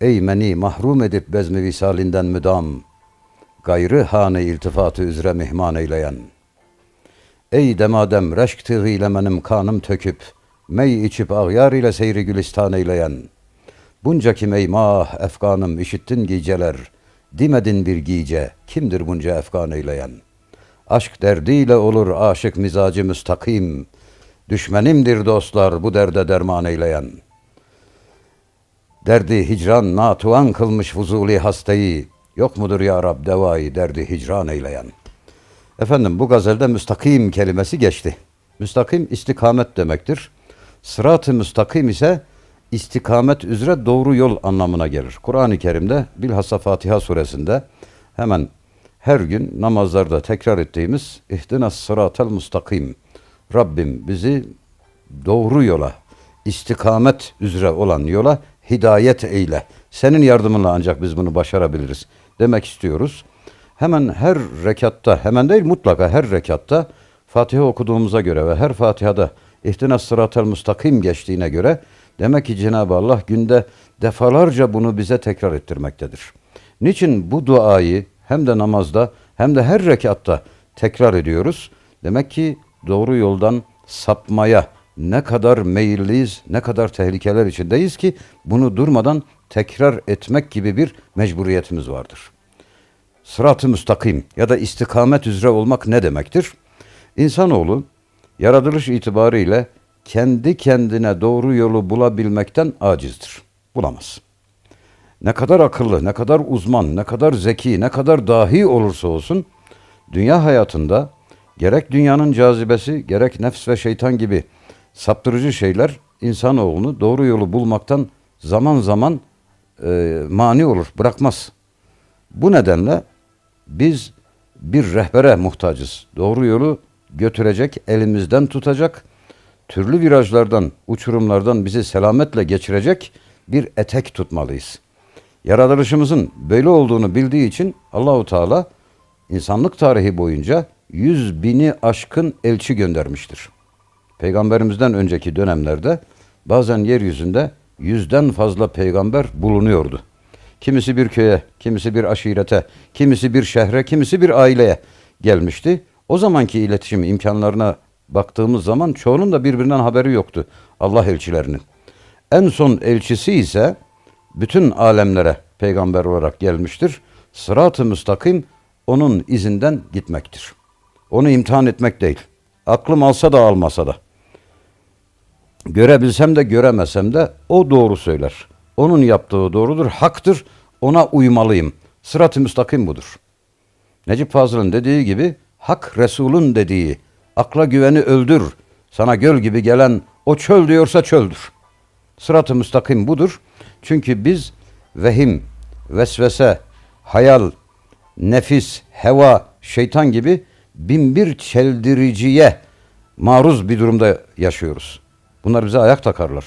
Eymeni mahrum edip bezmi visalinden müdam, gayrı hane iltifatı üzere mihman eyleyen. Ey demadem reşk tığıyla benim kanım töküp, mey içip ağyar ile seyri gülistan eyleyen. Bunca kim ey mah efganım işittin geceler, dimedin bir gice, kimdir bunca efgan eyleyen? Aşk derdiyle olur aşık mizacı müstakim, düşmenimdir dostlar bu derde derman eyleyen. Derdi hicran natuan kılmış fuzuli hastayı, yok mudur ya Rab devayı derdi hicran eyleyen. Efendim bu gazelde müstakim kelimesi geçti. Müstakim istikamet demektir. Sırat-ı müstakim ise istikamet üzere doğru yol anlamına gelir. Kur'an-ı Kerim'de bilhassa Fatiha suresinde hemen her gün namazlarda tekrar ettiğimiz ihtinas sıratel müstakim. Rabbim bizi doğru yola, istikamet üzere olan yola hidayet eyle. Senin yardımınla ancak biz bunu başarabiliriz demek istiyoruz. Hemen her rekatta, hemen değil mutlaka her rekatta Fatiha okuduğumuza göre ve her Fatiha'da ihtinas sıratel müstakim geçtiğine göre demek ki Cenab-ı Allah günde defalarca bunu bize tekrar ettirmektedir. Niçin bu duayı hem de namazda hem de her rekatta tekrar ediyoruz? Demek ki doğru yoldan sapmaya ne kadar meyilliyiz, ne kadar tehlikeler içindeyiz ki bunu durmadan tekrar etmek gibi bir mecburiyetimiz vardır. Sırat-ı müstakim ya da istikamet üzere olmak ne demektir? İnsanoğlu yaratılış itibariyle kendi kendine doğru yolu bulabilmekten acizdir. Bulamaz. Ne kadar akıllı, ne kadar uzman, ne kadar zeki, ne kadar dahi olursa olsun dünya hayatında gerek dünyanın cazibesi, gerek nefs ve şeytan gibi saptırıcı şeyler insanoğlunu doğru yolu bulmaktan zaman zaman e, mani olur, bırakmaz. Bu nedenle biz bir rehbere muhtacız. Doğru yolu götürecek, elimizden tutacak, türlü virajlardan, uçurumlardan bizi selametle geçirecek bir etek tutmalıyız. Yaratılışımızın böyle olduğunu bildiği için Allahu Teala insanlık tarihi boyunca yüz bini aşkın elçi göndermiştir. Peygamberimizden önceki dönemlerde bazen yeryüzünde yüzden fazla peygamber bulunuyordu. Kimisi bir köye, kimisi bir aşirete, kimisi bir şehre, kimisi bir aileye gelmişti. O zamanki iletişim imkanlarına baktığımız zaman çoğunun da birbirinden haberi yoktu Allah elçilerinin. En son elçisi ise bütün alemlere peygamber olarak gelmiştir. Sırat-ı müstakim onun izinden gitmektir. Onu imtihan etmek değil. Aklım alsa da almasa da. Görebilsem de göremesem de o doğru söyler. Onun yaptığı doğrudur, haktır. Ona uymalıyım. Sırat-ı müstakim budur. Necip Fazıl'ın dediği gibi hak Resul'ün dediği akla güveni öldür. Sana göl gibi gelen o çöl diyorsa çöldür. Sırat-ı müstakim budur. Çünkü biz vehim, vesvese, hayal, nefis, heva, şeytan gibi binbir çeldiriciye maruz bir durumda yaşıyoruz. Bunlar bize ayak takarlar.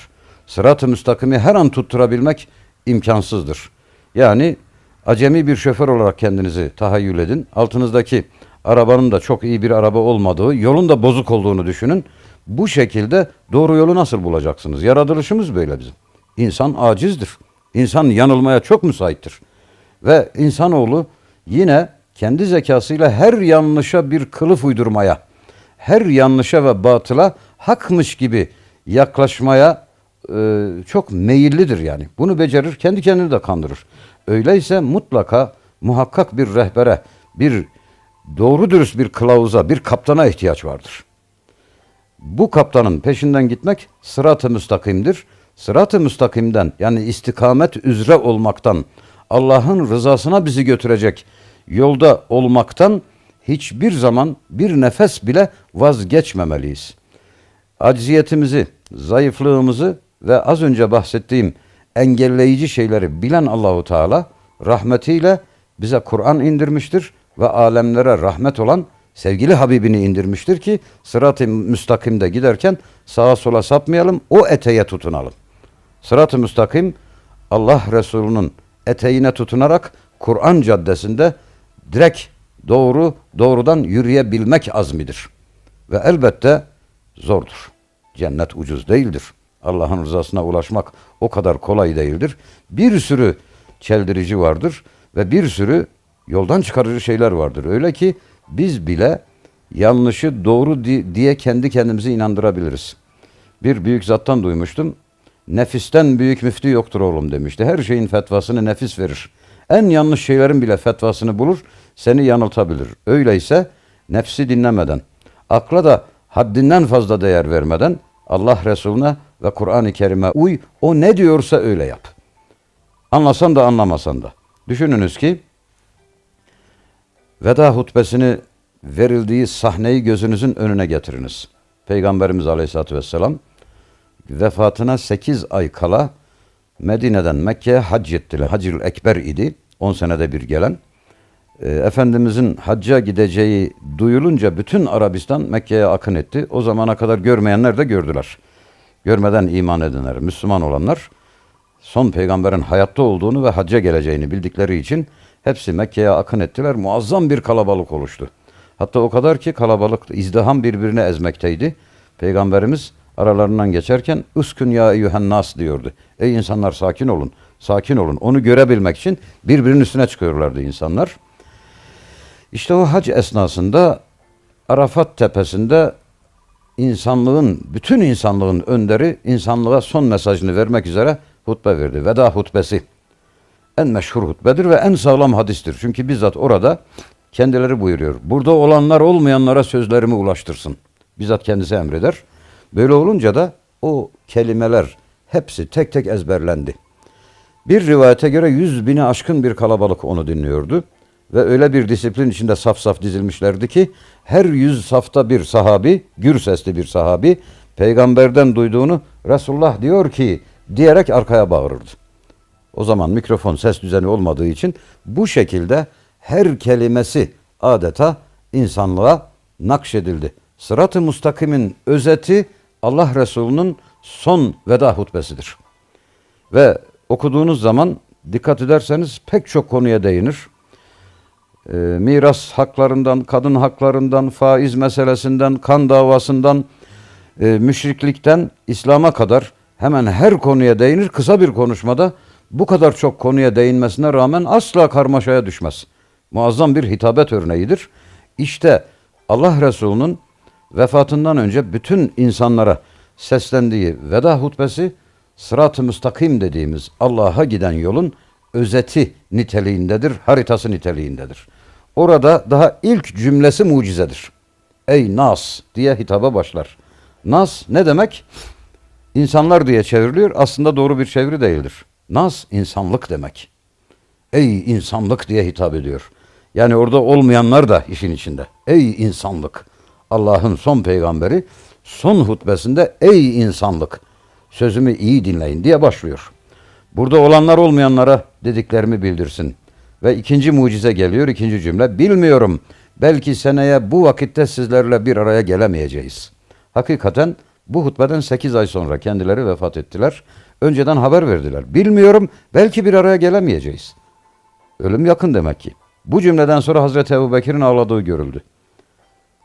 Sırat-ı müstakimi her an tutturabilmek imkansızdır. Yani acemi bir şoför olarak kendinizi tahayyül edin. Altınızdaki arabanın da çok iyi bir araba olmadığı, yolun da bozuk olduğunu düşünün. Bu şekilde doğru yolu nasıl bulacaksınız? Yaratılışımız böyle bizim. İnsan acizdir. İnsan yanılmaya çok müsaittir. Ve insanoğlu yine kendi zekasıyla her yanlışa bir kılıf uydurmaya, her yanlışa ve batıla hakmış gibi yaklaşmaya e, çok meyillidir yani. Bunu becerir, kendi kendini de kandırır. Öyleyse mutlaka muhakkak bir rehbere, bir doğru dürüst bir kılavuza, bir kaptana ihtiyaç vardır. Bu kaptanın peşinden gitmek sırat-ı müstakimdir. Sırat-ı müstakimden yani istikamet üzere olmaktan, Allah'ın rızasına bizi götürecek yolda olmaktan hiçbir zaman bir nefes bile vazgeçmemeliyiz. Acziyetimizi, zayıflığımızı ve az önce bahsettiğim engelleyici şeyleri bilen Allahu Teala rahmetiyle bize Kur'an indirmiştir ve alemlere rahmet olan sevgili Habibini indirmiştir ki sırat-ı müstakimde giderken sağa sola sapmayalım, o eteğe tutunalım. Sırat-ı müstakim Allah Resulü'nün eteğine tutunarak Kur'an caddesinde direkt doğru doğrudan yürüyebilmek azmidir. Ve elbette zordur. Cennet ucuz değildir. Allah'ın rızasına ulaşmak o kadar kolay değildir. Bir sürü çeldirici vardır ve bir sürü yoldan çıkarıcı şeyler vardır. Öyle ki biz bile yanlışı doğru di- diye kendi kendimizi inandırabiliriz. Bir büyük zattan duymuştum. Nefisten büyük müftü yoktur oğlum demişti. Her şeyin fetvasını nefis verir. En yanlış şeylerin bile fetvasını bulur, seni yanıltabilir. Öyleyse nefsi dinlemeden, akla da haddinden fazla değer vermeden Allah Resulüne ve Kur'an-ı Kerim'e uy, o ne diyorsa öyle yap. Anlasan da anlamasan da. Düşününüz ki veda hutbesini verildiği sahneyi gözünüzün önüne getiriniz. Peygamberimiz Aleyhisselatü Vesselam vefatına 8 ay kala Medine'den Mekke'ye hac ettiler. Hacil Ekber idi. 10 senede bir gelen. E, Efendimizin hacca gideceği duyulunca bütün Arabistan Mekke'ye akın etti. O zamana kadar görmeyenler de gördüler. Görmeden iman edenler, Müslüman olanlar son peygamberin hayatta olduğunu ve hacca geleceğini bildikleri için hepsi Mekke'ye akın ettiler. Muazzam bir kalabalık oluştu. Hatta o kadar ki kalabalık izdiham birbirine ezmekteydi. Peygamberimiz aralarından geçerken üskün ya eyyühen nas diyordu. Ey insanlar sakin olun, sakin olun. Onu görebilmek için birbirinin üstüne çıkıyorlardı insanlar. İşte o hac esnasında Arafat tepesinde insanlığın, bütün insanlığın önderi insanlığa son mesajını vermek üzere hutbe verdi. Veda hutbesi. En meşhur hutbedir ve en sağlam hadistir. Çünkü bizzat orada kendileri buyuruyor. Burada olanlar olmayanlara sözlerimi ulaştırsın. Bizzat kendisi emreder. Böyle olunca da o kelimeler hepsi tek tek ezberlendi. Bir rivayete göre yüz bini aşkın bir kalabalık onu dinliyordu. Ve öyle bir disiplin içinde saf saf dizilmişlerdi ki her yüz safta bir sahabi, gür sesli bir sahabi peygamberden duyduğunu Resulullah diyor ki diyerek arkaya bağırırdı. O zaman mikrofon ses düzeni olmadığı için bu şekilde her kelimesi adeta insanlığa nakşedildi. Sırat-ı mustakimin özeti Allah Resulü'nün son veda hutbesidir. Ve okuduğunuz zaman dikkat ederseniz pek çok konuya değinir. Ee, miras haklarından, kadın haklarından, faiz meselesinden, kan davasından, e, müşriklikten İslam'a kadar hemen her konuya değinir. Kısa bir konuşmada bu kadar çok konuya değinmesine rağmen asla karmaşaya düşmez. Muazzam bir hitabet örneğidir. İşte Allah Resulü'nün vefatından önce bütün insanlara seslendiği veda hutbesi sırat-ı müstakim dediğimiz Allah'a giden yolun özeti niteliğindedir, haritası niteliğindedir. Orada daha ilk cümlesi mucizedir. Ey Nas diye hitaba başlar. Nas ne demek? İnsanlar diye çevriliyor. Aslında doğru bir çeviri değildir. Nas insanlık demek. Ey insanlık diye hitap ediyor. Yani orada olmayanlar da işin içinde. Ey insanlık. Allah'ın son peygamberi son hutbesinde ey insanlık sözümü iyi dinleyin diye başlıyor. Burada olanlar olmayanlara dediklerimi bildirsin. Ve ikinci mucize geliyor, ikinci cümle. Bilmiyorum, belki seneye bu vakitte sizlerle bir araya gelemeyeceğiz. Hakikaten bu hutbeden 8 ay sonra kendileri vefat ettiler. Önceden haber verdiler. Bilmiyorum, belki bir araya gelemeyeceğiz. Ölüm yakın demek ki. Bu cümleden sonra Hazreti Ebu Bekir'in ağladığı görüldü.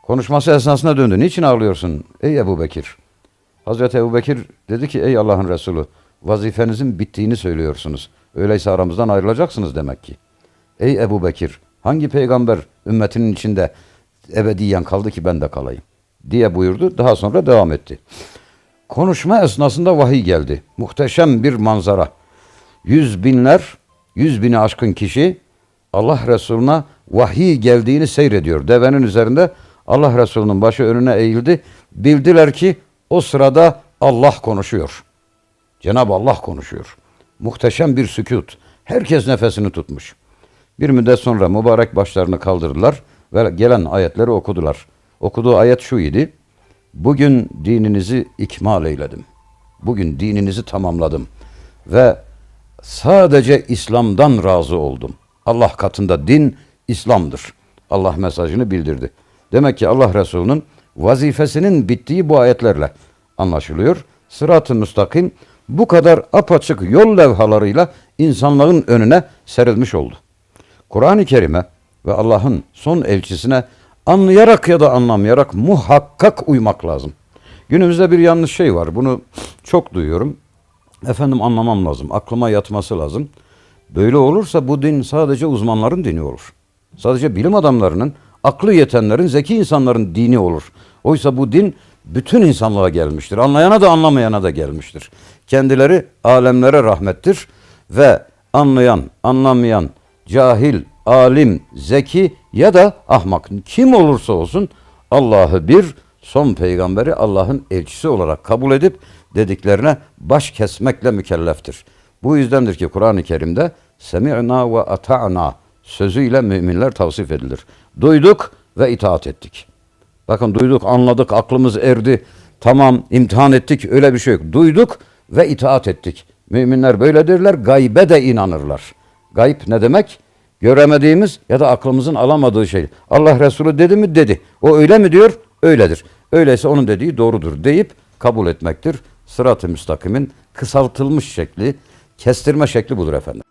Konuşması esnasında döndü. Niçin ağlıyorsun ey Ebu Bekir? Hazreti Ebu Bekir dedi ki ey Allah'ın Resulü vazifenizin bittiğini söylüyorsunuz. Öyleyse aramızdan ayrılacaksınız demek ki. Ey Ebu Bekir hangi peygamber ümmetinin içinde ebediyen kaldı ki ben de kalayım diye buyurdu. Daha sonra devam etti. Konuşma esnasında vahiy geldi. Muhteşem bir manzara. Yüz binler, yüz bini aşkın kişi Allah Resulüne vahiy geldiğini seyrediyor. Devenin üzerinde Allah Resulü'nün başı önüne eğildi. Bildiler ki o sırada Allah konuşuyor. Cenab-ı Allah konuşuyor. Muhteşem bir sükut. Herkes nefesini tutmuş. Bir müddet sonra mübarek başlarını kaldırdılar ve gelen ayetleri okudular. Okuduğu ayet şu idi. Bugün dininizi ikmal eyledim. Bugün dininizi tamamladım. Ve sadece İslam'dan razı oldum. Allah katında din İslam'dır. Allah mesajını bildirdi. Demek ki Allah Resulü'nün vazifesinin bittiği bu ayetlerle anlaşılıyor. Sırat-ı müstakim bu kadar apaçık yol levhalarıyla insanların önüne serilmiş oldu. Kur'an-ı Kerim'e ve Allah'ın son elçisine anlayarak ya da anlamayarak muhakkak uymak lazım. Günümüzde bir yanlış şey var. Bunu çok duyuyorum. Efendim anlamam lazım. Aklıma yatması lazım. Böyle olursa bu din sadece uzmanların dini olur. Sadece bilim adamlarının, aklı yetenlerin, zeki insanların dini olur. Oysa bu din bütün insanlığa gelmiştir. Anlayana da anlamayana da gelmiştir. Kendileri alemlere rahmettir ve anlayan, anlamayan, cahil, alim, zeki ya da ahmak kim olursa olsun Allah'ı bir son peygamberi Allah'ın elçisi olarak kabul edip dediklerine baş kesmekle mükelleftir. Bu yüzdendir ki Kur'an-ı Kerim'de semi'na ve ata'na sözüyle müminler tavsif edilir. Duyduk ve itaat ettik. Bakın duyduk, anladık, aklımız erdi. Tamam, imtihan ettik, öyle bir şey yok. Duyduk ve itaat ettik. Müminler böyledirler, gaybe de inanırlar. Gayb ne demek? Göremediğimiz ya da aklımızın alamadığı şey. Allah Resulü dedi mi? Dedi. O öyle mi diyor? Öyledir. Öyleyse onun dediği doğrudur deyip kabul etmektir. Sırat-ı müstakimin kısaltılmış şekli, kestirme şekli budur efendim.